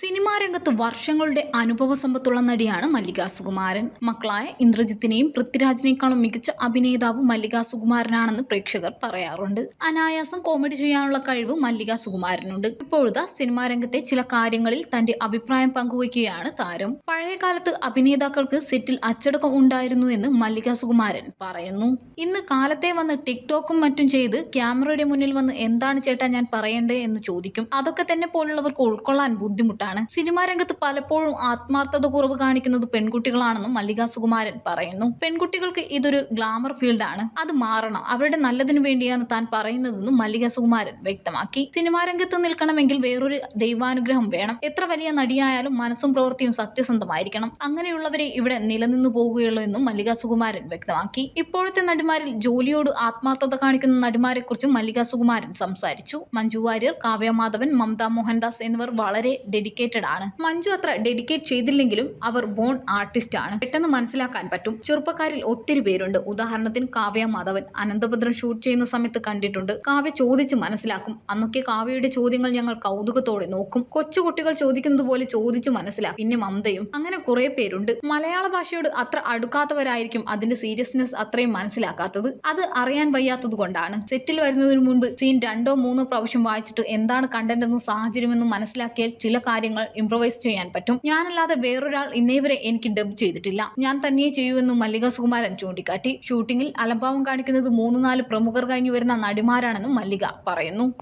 Cinema രംഗത്ത് വർഷങ്ങളുടെ അനുഭവ സമ്പത്തുള്ള നടിയാണ് മല്ലിക സുകുമാരൻ. മക്കളായ ഇന്ദ്രജിത്തിനെയും പൃഥ്വിരാജിനേക്കാളും മികച്ച അഭിനേതാവ് മല്ലിക സുകുമാരനാണെന്ന് പ്രേക്ഷകർ പറയാറുണ്ട്. അനായാസം കോമഡി ചെയ്യാനുള്ള കഴിവ് മല്ലിക സുകുമാരനുണ്ട്. ഇപ്പോഴത്തെ സിനിമാ രംഗത്തെ ചില കാര്യങ്ങളിൽ തന്റെ അഭിപ്രായം പങ്കുവയ്ക്കുകയാണ് താരം. പഴയ കാലത്ത് അഭിനേതാക്കൾക്ക് സെറ്റിൽ അച്ചടക്കം ഉണ്ടായിരുന്നു എന്ന് മല്ലിക സുകുമാരൻ പറയുന്നു. ഇന്ന് കാലത്തെ വന്ന് ടിക്ടോക്കും മറ്റും ചെയ്ത് ക്യാമറയുടെ മുന്നിൽ വന്ന് എന്താണ് ചേട്ടാ ഞാൻ പറയേണ്ടത് എന്ന് ചോദിക്കും. അതൊക്കെ തന്നെ പോലുള്ളവർക്ക് ഉൾക്കൊള്ളാൻ ബുദ്ധിമുട്ടാണ്. സിനിമാ രംഗത്ത് പലപ്പോഴും ആത്മാർത്ഥത കുറവ് കാണിക്കുന്നത് പെൺകുട്ടികളാണെന്നും മല്ലിക സുകുമാരൻ പറയുന്നു. പെൺകുട്ടികൾക്ക് ഇതൊരു ഗ്ലാമർ ഫീൽഡാണ് അത് മാറണം. അവരുടെ നല്ലതിനു വേണ്ടിയാണ് താൻ പറയുന്നതെന്നും മല്ലിക സുകുമാരൻ വ്യക്തമാക്കി. സിനിമാ രംഗത്ത് നിൽക്കണമെങ്കിൽ വേറൊരു ദൈവാനുഗ്രഹം വേണം. എത്ര വലിയ നടിയായാലും മനസ്സും പ്രവൃത്തിയും സത്യസന്ധമായിരിക്കണം. അങ്ങനെയുള്ളവരെ ഇവിടെ നിലനിന്നു പോകുകയുള്ളൂ എന്നും മല്ലിക സുകുമാരൻ വ്യക്തമാക്കി. ഇപ്പോഴത്തെ നടിമാരിൽ ജോലിയോട് ആത്മാർത്ഥത കാണിക്കുന്ന നടിമാരെ കുറിച്ചും മല്ലിക സുകുമാരൻ സംസാരിച്ചു. മഞ്ജു വാര്യർ കാവ്യ മാധവൻ മമത മോഹൻദാസ് എന്നിവർ വളരെ ഡെഡിക്കേറ്റഡ് ആണ്. മഞ്ജു അത്ര ഡെഡിക്കേറ്റ് ചെയ്തില്ലെങ്കിലും അവർ ബോൺ ആർട്ടിസ്റ്റ് ആണ്. പെട്ടെന്ന് മനസ്സിലാക്കാൻ പറ്റും. ചെറുപ്പക്കാരിൽ ഒത്തിരി പേരുണ്ട്. ഉദാഹരണത്തിന് കാവ്യ മാധവൻ അനന്തഭദ്രൻ ഷൂട്ട് ചെയ്യുന്ന സമയത്ത് കണ്ടിട്ടുണ്ട്. കാവ്യ ചോദിച്ച് മനസ്സിലാക്കും. അന്നൊക്കെ കാവ്യയുടെ ചോദ്യങ്ങൾ ഞങ്ങൾ കൗതുകത്തോടെ നോക്കും. കൊച്ചുകുട്ടികൾ ചോദിക്കുന്നത് പോലെ ചോദിച്ച് മനസ്സിലാക്കും. പിന്നെ മമതയും അങ്ങനെ കുറെ പേരുണ്ട്. മലയാള ഭാഷയോട് അത്ര അടുക്കാത്തവരായിരിക്കും അതിന്റെ സീരിയസ്നെസ് അത്രയും മനസ്സിലാക്കാത്തത്. അത് അറിയാൻ വയ്യാത്തത് കൊണ്ടാണ്. സെറ്റിൽ വരുന്നതിന് മുൻപ് സീൻ രണ്ടോ മൂന്നോ പ്രാവശ്യം വായിച്ചിട്ട് എന്താണ് കണ്ടന്റ് എന്നും സാഹചര്യമെന്നും മനസ്സിലാക്കിയാൽ ചില കാര്യങ്ങൾ ഇംപ്രവൈസ് ചെയ്യാൻ പറ്റും. ഞാനല്ലാതെ വേറൊരാൾ ഇന്നേ വരെ എനിക്ക് ഡബ് ചെയ്തിട്ടില്ല. ഞാൻ തന്നെയേ ചെയ്യുമെന്നും മല്ലിക സുകുമാരൻ ചൂണ്ടിക്കാട്ടി. ഷൂട്ടിങ്ങിൽ അലംഭാവം കാണിക്കുന്നത് മൂന്ന് നാല് പ്രമുഖർ കഴിഞ്ഞു വരുന്ന നടിമാരാണെന്നും മല്ലിക പറയുന്നു.